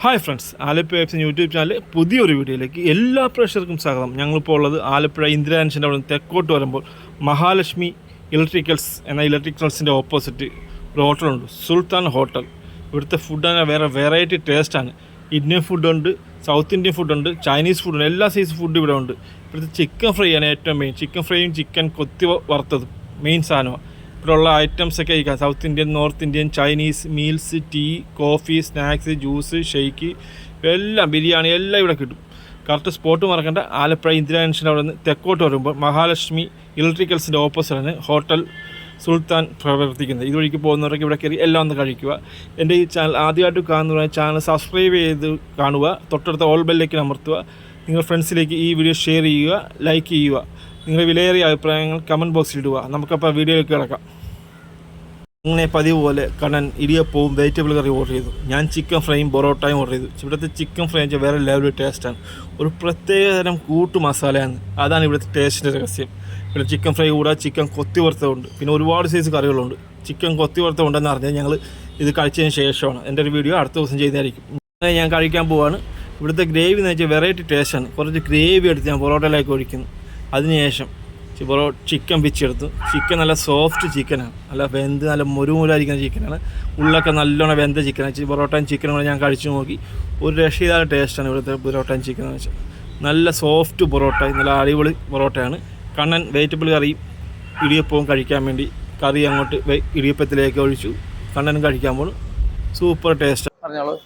Hi friends Alappuzha F YouTube ചാനലിൽ പുതിയൊരു വീഡിയോയിലേക്ക് എല്ലാ പ്രേക്ഷകർക്കും സ്വാഗതം. ഞങ്ങളിപ്പോൾ ഉള്ളത് ആലപ്പുഴ ഇന്ദിരാൻസിന്റെ അവിടെ നിന്ന് തെക്കോട്ട് വരുമ്പോൾ മഹാലക്ഷ്മി ഇലക്ട്രിക്കൽസ് എന്ന ഇലക്ട്രിക്കൽസിന്റെ ഓപ്പോസിറ്റ് ഒരു ഹോട്ടലുണ്ട് സുൽത്താൻ ഹോട്ടൽ ഇവിടുത്തെ ഫുഡാണ് വേറെ വെറൈറ്റി ടേസ്റ്റാണ് ഇന്ത്യൻ ഫുഡുണ്ട് സൗത്ത് ഇന്ത്യൻ ഫുഡുണ്ട് ചൈനീസ് ഫുഡുണ്ട് എല്ലാ സൈസ് ഫുഡ് ഇവിടെ ഉണ്ട്. ഇവിടുത്തെ ചിക്കൻ ഫ്രൈ ആണ് ഏറ്റവും മെയിൻ ചിക്കൻ ഫ്രൈയും ചിക്കൻ കൊത്തി വറുത്തതും മെയിൻ സാധനമാണ് ഇവിടെയുള്ള ഐറ്റംസ് ഒക്കെ കഴിക്കാം south Indian north Indian Chinese meals tea coffee snacks juice shake എല്ലാം ബിരിയാണി എല്ലാം ഇവിടെ കിട്ടും. കറക്റ്റ് സ്പോട്ട് മറക്കേണ്ട. ആലപ്പുഴ ഇന്ദിരാൻഷന്റെ അവിടെ നിന്ന് തെക്കോട്ട് വരുമ്പോൾ മഹാലക്ഷ്മി ഇലക്ട്രിക്കൽസിന്റെ ഓപ്പോസിറ്റാണ് ഹോട്ടൽ സുൽത്താൻ പ്രവർത്തിക്കുന്നത്. ഇതുവഴിക്ക് പോകുന്നവരൊക്കെ ഇവിടെ കയറി എല്ലാം ഒന്ന് കഴിക്കുക. എന്റെ ഈ ചാനൽ ആദ്യമായിട്ട് കാണുന്ന ചാനൽ സബ്സ്ക്രൈബ് ചെയ്ത് കാണുക. തൊട്ടടുത്ത ഓൾ ബെല്ലേക്ക് അമർത്തുക. നിങ്ങൾ ഫ്രണ്ട്സിലേക്ക് ഈ വീഡിയോ ഷെയർ ചെയ്യുക ലൈക്ക് ചെയ്യുക. നിങ്ങളുടെ വിലയേറിയ അഭിപ്രായങ്ങൾ കമന്റ് ബോക്സിൽ ഇടുക. നമുക്കപ്പോൾ വീഡിയോയിലേക്ക് കിടക്കാം. അങ്ങനെ പതിവ് പോലെ കണ്ണൻ ഇടിയപ്പവും വെജിറ്റബിൾ കറി ഓർഡർ ചെയ്തു. ഞാൻ ചിക്കൻ ഫ്രൈയും പൊറോട്ടയും ഓർഡർ ചെയ്തു. ഇവിടുത്തെ ചിക്കൻ ഫ്രൈ വെച്ചാൽ വേറെ ലെവൽ ടേസ്റ്റാണ് ഒരു പ്രത്യേക തരം കൂട്ടു മസാലയാണ്. അതാണ് ഇവിടുത്തെ ടേസ്റ്റിന്റെ രഹസ്യം. ഇവിടെ ചിക്കൻ ഫ്രൈ കൂടാതെ ചിക്കൻ കൊത്തി വറുത്തതുണ്ട്. പിന്നെ ഒരുപാട് സൈസ് കറികളുണ്ട്. ചിക്കൻ കൊത്തി വറുത്തതുണ്ടെന്ന് അറിഞ്ഞാൽ ഞങ്ങൾ ഇത് കഴിച്ചതിന് ശേഷമാണ്. എന്റെ ഒരു വീഡിയോ അടുത്ത ദിവസം ചെയ്തായിരിക്കും. ഞാൻ കഴിക്കാൻ പോവാണ്. ഇവിടുത്തെ ഗ്രേവി എന്ന് വെച്ചാൽ വെറൈറ്റി ടേസ്റ്റാണ് കുറച്ച് ഗ്രേവി എടുത്ത് ഞാൻ പൊറോട്ടയിലേക്ക് ഒഴിക്കുന്നു. അതിനുശേഷം പൊറോ ചിക്കൻ പിച്ചെടുത്തു ചിക്കൻ നല്ല സോഫ്റ്റ് ചിക്കനാണ് നല്ല വെന്ത് നല്ല മുരുമുരായിരിക്കുന്ന ചിക്കനാണ് ഉള്ളൊക്കെ നല്ലോണം വെന്ത ചിക്കനാണ് പൊറോട്ടയും ചിക്കനും കൂടെ ഞാൻ കഴിച്ചു നോക്കി. ഒരു രക്ഷയില്ലാത്ത ടേസ്റ്റാണ് ഇവിടുത്തെ പൊറോട്ടയും ചിക്കൻ എന്ന് വെച്ചാൽ. നല്ല സോഫ്റ്റ് പൊറോട്ട നല്ല അടിപൊളി പൊറോട്ടയാണ്. കണ്ണൻ വെജിറ്റബിൾ കറിയും ഇടിയപ്പവും കഴിക്കാൻ വേണ്ടി കറി അങ്ങോട്ട് ഇടിയപ്പത്തിലേക്ക് ഒഴിച്ചു. കണ്ണനും കഴിക്കാൻ പോകുന്നു സൂപ്പർ ടേസ്റ്റ് പറഞ്ഞോളൂ.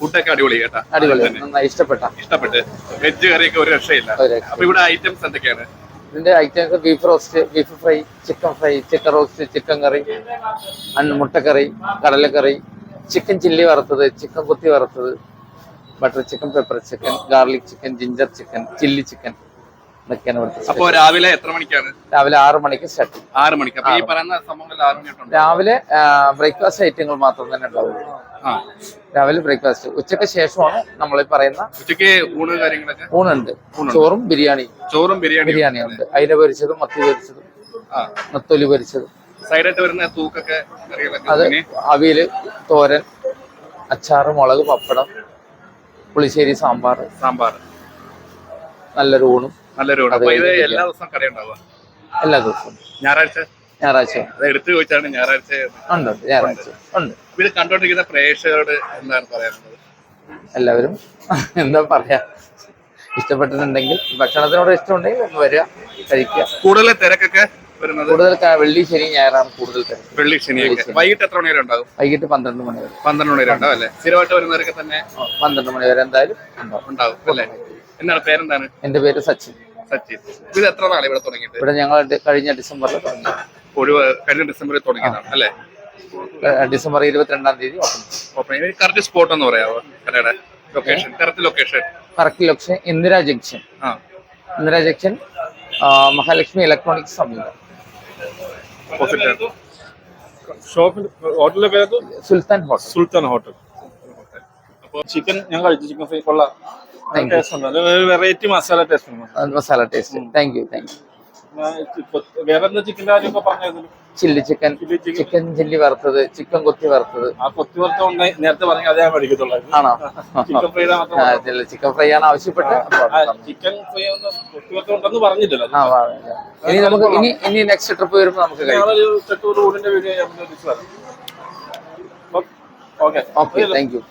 ഫുഡൊക്കെ അടിപൊളി കേട്ടാ. അടിപൊളി. നന്നായി. ഇഷ്ടപ്പെട്ട. ഇഷ്ടപ്പെട്ട്. വെജ് കറിയൊക്കെ ഒരു രക്ഷയില്ല. അപ്പൊ ഇവിടെ ഐറ്റംസ് എന്തൊക്കെയാണ്? ഇതിന്റെ items beef roast beef fry chicken fry chicken roast chicken curry മുട്ടക്കറി കടലക്കറി ചിക്കൻ ചില്ലി വറുത്തത് ചിക്കൻ കുത്തി വറുത്തത് butter chicken pepper chicken garlic chicken ginger chicken chilli chicken ഇതൊക്കെയാണ് ഇവിടുത്തെ അപ്പൊ രാവിലെ എത്ര മണിക്കാണ്? രാവിലെ ആറ് മണിക്ക് സ്റ്റാർട്ട് ആറ് മണിക്ക്. രാവിലെ ബ്രേക്ക്ഫാസ്റ്റ് ഐറ്റങ്ങൾ മാത്രം തന്നെ ഉണ്ടാവും ആ. രാവിലെ ബ്രേക്ക്ഫാസ്റ്റ്. ഉച്ചയ്ക്ക് ശേഷമാണ് നമ്മൾ ഈ പറയുന്ന ഉച്ചയ്ക്ക് ഊണ് കാര്യങ്ങളൊക്കെ? ഊണുണ്ട്. ചോറും ബിരിയാണി. ചോറും ബിരിയാണി ബിരിയാണി ഉണ്ട്. അയില പൊരിച്ചതും മത്തി പൊരിച്ചതും നത്തൊലി പൊരിച്ചതും. സൈഡായിട്ട് വരുന്ന തൂക്കൊക്കെ അത് അവിയിൽ തോരൻ അച്ചാർ മുളക് പപ്പടം പുളിശ്ശേരി സാമ്പാർ. സാമ്പാർ. നല്ലൊരു ഊണും. നല്ലൊരു ഊണ്. എല്ലാ ദിവസവും കറി ഉണ്ടാവുക എല്ലാ ദിവസവും. ഞായറാഴ്ച? ഞായറാഴ്ച. എടുത്തു ചോദിച്ചാണ് ഞായറാഴ്ച. ഉണ്ട് ഞായറാഴ്ച. ഉണ്ട്. ഇത് കണ്ടോണ്ടിരിക്കുന്ന പ്രേക്ഷകരോട് എന്താണ് പറയാനുള്ളത്? എല്ലാവരും എന്താ പറയാ? ഇഷ്ടപ്പെട്ടിട്ടുണ്ടെങ്കിൽ ഭക്ഷണത്തിനോട് ഇഷ്ടമുണ്ടെങ്കിൽ വരിക കഴിക്കുക. കൂടുതൽ തിരക്കൊക്കെ കൂടുതൽ വെള്ളി ശനി ഞായറാണ് കൂടുതൽ തിരക്ക്. വെള്ളി ശനി വൈകിട്ട് എത്ര മണി വരെ ഉണ്ടാവും വൈകിട്ട് പന്ത്രണ്ട് മണി വരെ. പന്ത്രണ്ട് മണി വരെ ഉണ്ടാവും അല്ലേ? സ്ഥിരമായിട്ട് വരുന്നവരൊക്കെ തന്നെ പന്ത്രണ്ട് മണി വരെ എന്തായാലും ഉണ്ടാവും. ഉണ്ടാവും അല്ലേ? എന്താണ് പേരെന്താണ്? എന്റെ പേര് സച്ചിൻ. സച്ചിൻ. ഇത് എത്ര നാളെ ഇവിടെ തുടങ്ങിയിട്ട്? ഇവിടെ ഞങ്ങൾ കഴിഞ്ഞ ഡിസംബറിൽ തുടങ്ങി. ഒഴിവ് കഴിഞ്ഞ ഡിസംബറിൽ തുടങ്ങിയതാണ് അല്ലേ? ഡിസംബർ ഇരുപത്തിരണ്ടാം തീയതി ഓപ്പൺ ഓപ്പൺ കറക്റ്റ് സ്പോട്ട് എന്ന് പറയാമോ കടയുടെ location correct location correct location Indira junction. ആ. ഇന്ദിരാ ജംഗ്ഷൻ മഹാലക്ഷ്മി ഇലക്ട്രോണിക്സ് സമീപം ഷോപ്പിൽ ഹോട്ടലിന്റെ പേര് സുൽത്താൻ ഹോട്ടൽ. സുൽത്താൻ ഹോട്ടൽ. അപ്പോൾ ചിക്കൻ ഞാൻ കഴിച്ചു. ചിക്കൻ ഫ്രൈ കൊള്ളാം. Thank ടേസ്റ്റ് ഉണ്ട്. Variety masala taste masala taste thank you thank you ചിക്കന്റെ കാര്യമൊക്കെ പറഞ്ഞായിരുന്നു? ചില്ലി ചിക്കൻ ചിക്കൻ ചില്ലി വറുത്തത് ചിക്കൻ കൊത്തി വറുത്തത്. ആ കൊത്തി വറുത്ത നേരത്തെ പറഞ്ഞ അതേ ആണോ? ചിക്കൻ ഫ്രൈ ചിക്കൻ ഫ്രൈ ആണ് ആവശ്യപ്പെട്ട് ചിക്കൻ ഫ്രൈ ഒന്ന് കൊത്തി വറുത്ത ഉണ്ടെന്ന് പറഞ്ഞില്ലല്ലോ. ഇനി നമുക്ക് ഇനി ഇനി നെക്സ്റ്റ് ട്രിപ്പ് വരുമ്പോൾ നമുക്ക് കഴിക്കാം. Okay thank you